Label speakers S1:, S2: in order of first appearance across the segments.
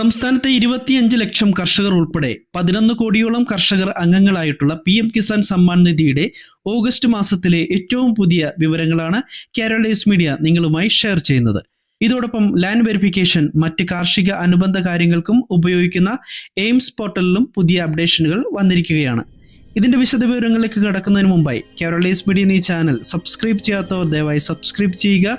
S1: സംസ്ഥാനത്തെ ഇരുപത്തിയഞ്ച് ലക്ഷം കർഷകർ ഉൾപ്പെടെ പതിനൊന്ന് കോടിയോളം കർഷകർ അംഗങ്ങളായിട്ടുള്ള പി എം കിസാൻ സമ്മാൻ നിധിയുടെ ഓഗസ്റ്റ് മാസത്തിലെ ഏറ്റവും പുതിയ വിവരങ്ങളാണ് കേരളീസ് മീഡിയ നിങ്ങളുമായി ഷെയർ ചെയ്യുന്നത്. ഇതോടൊപ്പം ലാൻഡ് വെരിഫിക്കേഷൻ മറ്റ് കാർഷിക അനുബന്ധ കാര്യങ്ങൾക്കും ഉപയോഗിക്കുന്ന എയിംസ് പോർട്ടലിലും പുതിയ അപ്ഡേഷനുകൾ വന്നിരിക്കുകയാണ്. ഇതിന്റെ വിശദ വിശദവിവരങ്ങളിലേക്ക് കടക്കുന്നതിന് മുമ്പായി കേരളീസ് മീഡിയ എന്നീ ചാനൽ സബ്സ്ക്രൈബ് ചെയ്യാത്തവർ ദയവായി സബ്സ്ക്രൈബ് ചെയ്യുക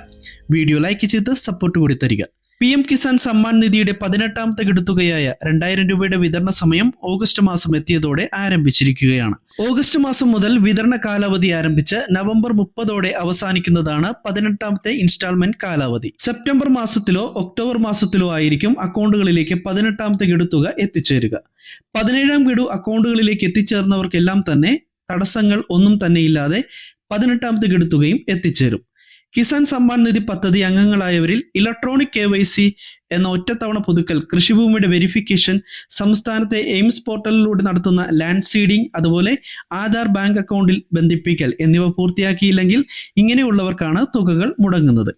S1: വീഡിയോ ലൈക്ക് ചെയ്ത് സപ്പോർട്ട് കൂടി തരിക. പി എം കിസാൻ സമ്മാൻ നിധിയുടെ പതിനെട്ടാമത്തെ തകിടുത്തുകയായ രണ്ടായിരം രൂപയുടെ വിതരണ സമയം ഓഗസ്റ്റ് മാസം എത്തിയതോടെ ആരംഭിച്ചിരിക്കുകയാണ്. ഓഗസ്റ്റ് മാസം മുതൽ വിതരണ കാലാവധി ആരംഭിച്ച് നവംബർ മുപ്പതോടെ അവസാനിക്കുന്നതാണ് പതിനെട്ടാമത്തെ ഇൻസ്റ്റാൾമെന്റ് കാലാവധി. സെപ്റ്റംബർ മാസത്തിലോ ഒക്ടോബർ മാസത്തിലോ ആയിരിക്കും അക്കൗണ്ടുകളിലേക്ക് പതിനെട്ടാമത്തെ ഗഡുത്തുക എത്തിച്ചേരുക. പതിനേഴാം ഗഡു അക്കൗണ്ടുകളിലേക്ക് എത്തിച്ചേർന്നവർക്കെല്ലാം തന്നെ തടസ്സങ്ങൾ ഒന്നും തന്നെയില്ലാതെ പതിനെട്ടാമത്തെ ഗഡുത്തുകയും എത്തിച്ചേരും. കിസാൻ സമ്മാൻ നിധി പദ്ധതി അംഗങ്ങളായവരിൽ ഇലക്ട്രോണിക് കെ വൈ സി എന്ന ഒറ്റത്തവണ പുതുക്കൽ കൃഷിഭൂമിയുടെ വെരിഫിക്കേഷൻ സംസ്ഥാനത്തെ എയിംസ് പോർട്ടലിലൂടെ നടത്തുന്ന ലാൻഡ് സീഡിംഗ് അതുപോലെ ആധാർ ബാങ്ക് അക്കൗണ്ടിൽ ബന്ധിപ്പിക്കൽ എന്നിവ പൂർത്തിയാക്കിയില്ലെങ്കിൽ ഇങ്ങനെയുള്ളവർക്കാണ് തുകകൾ മുടങ്ങുന്നത്.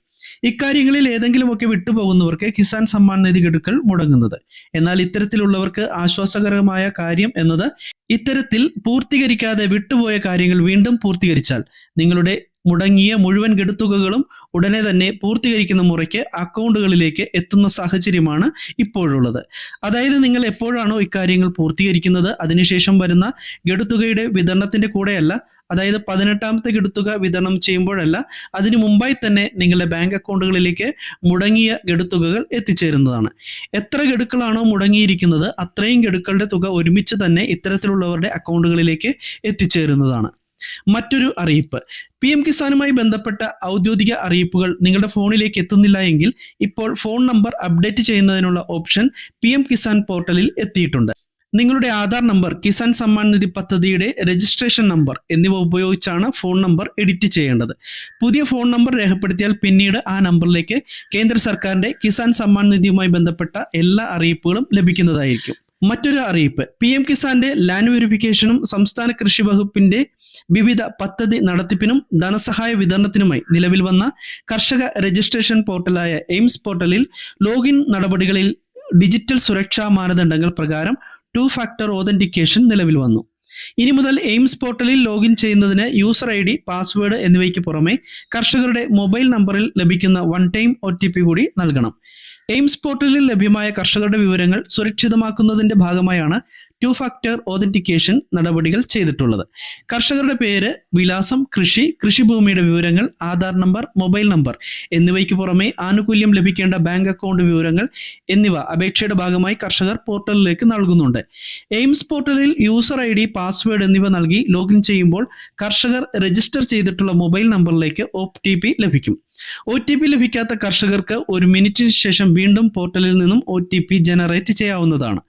S1: ഇക്കാര്യങ്ങളിൽ ഏതെങ്കിലുമൊക്കെ വിട്ടുപോകുന്നവർക്ക് കിസാൻ സമ്മാൻ നിധി ഗഡുക്കൾ മുടങ്ങുന്നത്. എന്നാൽ ഇത്തരത്തിലുള്ളവർക്ക് ആശ്വാസകരമായ കാര്യം എന്നത് ഇത്തരത്തിൽ പൂർത്തീകരിക്കാതെ വിട്ടുപോയ കാര്യങ്ങൾ വീണ്ടും പൂർത്തീകരിച്ചാൽ നിങ്ങളുടെ മുടങ്ങിയ മുഴുവൻ ഗഡുത്തുകകളും ഉടനെ തന്നെ പൂർത്തീകരിക്കുന്ന മുറയ്ക്ക് അക്കൗണ്ടുകളിലേക്ക് എത്തുന്ന സാഹചര്യമാണ് ഇപ്പോഴുള്ളത്. അതായത് നിങ്ങൾ എപ്പോഴാണോ ഇക്കാര്യങ്ങൾ പൂർത്തീകരിക്കുന്നത് അതിനുശേഷം വരുന്ന ഗഡുത്തുകയുടെ വിതരണത്തിന്റെ കൂടെയല്ല അതായത് പതിനെട്ടാമത്തെ ഗഡുത്തുക വിതരണം ചെയ്യുമ്പോഴല്ല അതിനു മുമ്പായി തന്നെ നിങ്ങളുടെ ബാങ്ക് അക്കൗണ്ടുകളിലേക്ക് മുടങ്ങിയ ഗഡുത്തുകകൾ എത്തിച്ചേരുന്നതാണ്. എത്ര ഗഡുക്കളാണോ മുടങ്ങിയിരിക്കുന്നത് അത്രയും ഗഡുക്കളുടെ തുക ഒരുമിച്ച് തന്നെ ഇത്തരത്തിലുള്ളവരുടെ അക്കൗണ്ടുകളിലേക്ക് എത്തിച്ചേരുന്നതാണ്. മറ്റൊരു അറിയിപ്പ്. പി എം കിസാനുമായി ബന്ധപ്പെട്ട ഔദ്യോഗിക അറിയിപ്പുകൾ നിങ്ങളുടെ ഫോണിലേക്ക് എത്തുന്നില്ല എങ്കിൽ ഇപ്പോൾ ഫോൺ നമ്പർ അപ്ഡേറ്റ് ചെയ്യുന്നതിനുള്ള ഓപ്ഷൻ പി എം കിസാൻ പോർട്ടലിൽ എത്തിയിട്ടുണ്ട്. നിങ്ങളുടെ ആധാർ നമ്പർ കിസാൻ സമ്മാൻ നിധി പദ്ധതിയുടെ രജിസ്ട്രേഷൻ നമ്പർ എന്നിവ ഉപയോഗിച്ചാണ് ഫോൺ നമ്പർ എഡിറ്റ് ചെയ്യേണ്ടത്. പുതിയ ഫോൺ നമ്പർ രേഖപ്പെടുത്തിയാൽ പിന്നീട് ആ നമ്പറിലേക്ക് കേന്ദ്ര സർക്കാരിന്റെ കിസാൻ സമ്മാൻ നിധിയുമായി ബന്ധപ്പെട്ട എല്ലാ അറിയിപ്പുകളും ലഭിക്കുന്നതായിരിക്കും. മറ്റൊരു അറിയിപ്പ്. പി എം കിസാന്റെ ലാൻഡ് വെരിഫിക്കേഷനും സംസ്ഥാന കൃഷി വകുപ്പിന്റെ വിവിധ പദ്ധതി നടത്തിപ്പിനും ധനസഹായ വിതരണത്തിനുമായി നിലവിൽ വന്ന കർഷക രജിസ്ട്രേഷൻ പോർട്ടലായ എയിംസ് പോർട്ടലിൽ ലോഗിൻ നടപടികളിൽ ഡിജിറ്റൽ സുരക്ഷാ മാനദണ്ഡങ്ങൾ പ്രകാരം ടു ഫാക്ടർ ഓതന്റിക്കേഷൻ നിലവിൽ വന്നു. ഇനി മുതൽ എയിംസ് പോർട്ടലിൽ ലോഗിൻ ചെയ്യുന്നതിന് യൂസർ ഐ ഡി പാസ്വേഡ് എന്നിവയ്ക്ക് പുറമെ കർഷകരുടെ മൊബൈൽ നമ്പറിൽ ലഭിക്കുന്ന വൺ ടൈം ഒ കൂടി നൽകണം. എയിംസ് പോർട്ടലിൽ ലഭ്യമായ കർഷകരുടെ വിവരങ്ങൾ സുരക്ഷിതമാക്കുന്നതിന്റെ ഭാഗമായാണ് ടു ഫാക്ടർ ഓതന്റിക്കേഷൻ നടപടികൾ ചെയ്തിട്ടുള്ളത്. കർഷകരുടെ പേര് വിലാസം കൃഷി കൃഷിഭൂമിയുടെ വിവരങ്ങൾ ആധാർ നമ്പർ മൊബൈൽ നമ്പർ എന്നിവയ്ക്ക് പുറമെ ആനുകൂല്യം ലഭിക്കേണ്ട ബാങ്ക് അക്കൗണ്ട് വിവരങ്ങൾ എന്നിവ അപേക്ഷയുടെ ഭാഗമായി കർഷകർ പോർട്ടലിലേക്ക് നൽകുന്നുണ്ട്. എയിംസ് പോർട്ടലിൽ യൂസർ ഐ ഡി പാസ്വേഡ് എന്നിവ നൽകി ലോഗിൻ ചെയ്യുമ്പോൾ കർഷകർ രജിസ്റ്റർ ചെയ്തിട്ടുള്ള മൊബൈൽ നമ്പറിലേക്ക് ഒ ലഭിക്കും. ഒ ലഭിക്കാത്ത കർഷകർക്ക് ഒരു മിനിറ്റിന് ശേഷം വീണ്ടും പോർട്ടലിൽ നിന്നും ഒ ടി പി ജനറേറ്റ് ചെയ്യാവുന്നതാണ്.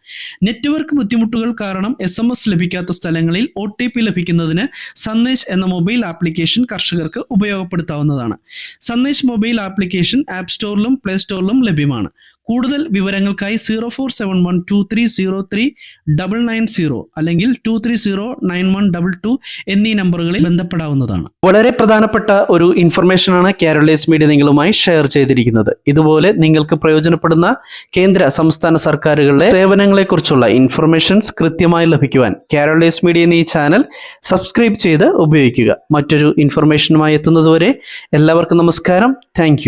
S1: നെറ്റ്വർക്ക് ബുദ്ധിമുട്ടുകൾ കാരണം എസ് എം എസ് ലഭിക്കാത്ത സ്ഥലങ്ങളിൽ ഒ ടി പി ലഭിക്കുന്നതിന് സന്ദേശ് എന്ന മൊബൈൽ ആപ്ലിക്കേഷൻ കർഷകർക്ക് ഉപയോഗപ്പെടുത്താവുന്നതാണ്. സന്ദേശ് മൊബൈൽ ആപ്ലിക്കേഷൻ ആപ്പ് സ്റ്റോറിലും പ്ലേ സ്റ്റോറിലും ലഭ്യമാണ്. കൂടുതൽ വിവരങ്ങൾക്കായി zero four seven one two three zero three double nine zero അല്ലെങ്കിൽ two three zero nine one double two എന്നീ നമ്പറുകളിൽ ബന്ധപ്പെടാവുന്നതാണ്. വളരെ പ്രധാനപ്പെട്ട ഒരു ഇൻഫർമേഷനാണ് കേരളീസ് മീഡിയ നിങ്ങളുമായി ഷെയർ ചെയ്തിരിക്കുന്നത്. ഇതുപോലെ നിങ്ങൾക്ക് പ്രയോജനപ്പെടുന്ന കേന്ദ്ര സംസ്ഥാന സർക്കാരുകളുടെ സേവനങ്ങളെക്കുറിച്ചുള്ള ഇൻഫർമേഷൻസ് കൃത്യമായി ലഭിക്കുവാൻ കേരളീസ് മീഡിയ എന്നീ ചാനൽ സബ്സ്ക്രൈബ് ചെയ്ത് ഉപയോഗിക്കുക. മറ്റൊരു ഇൻഫർമേഷനുമായി എത്തുന്നതുവരെ എല്ലാവർക്കും നമസ്കാരം. താങ്ക്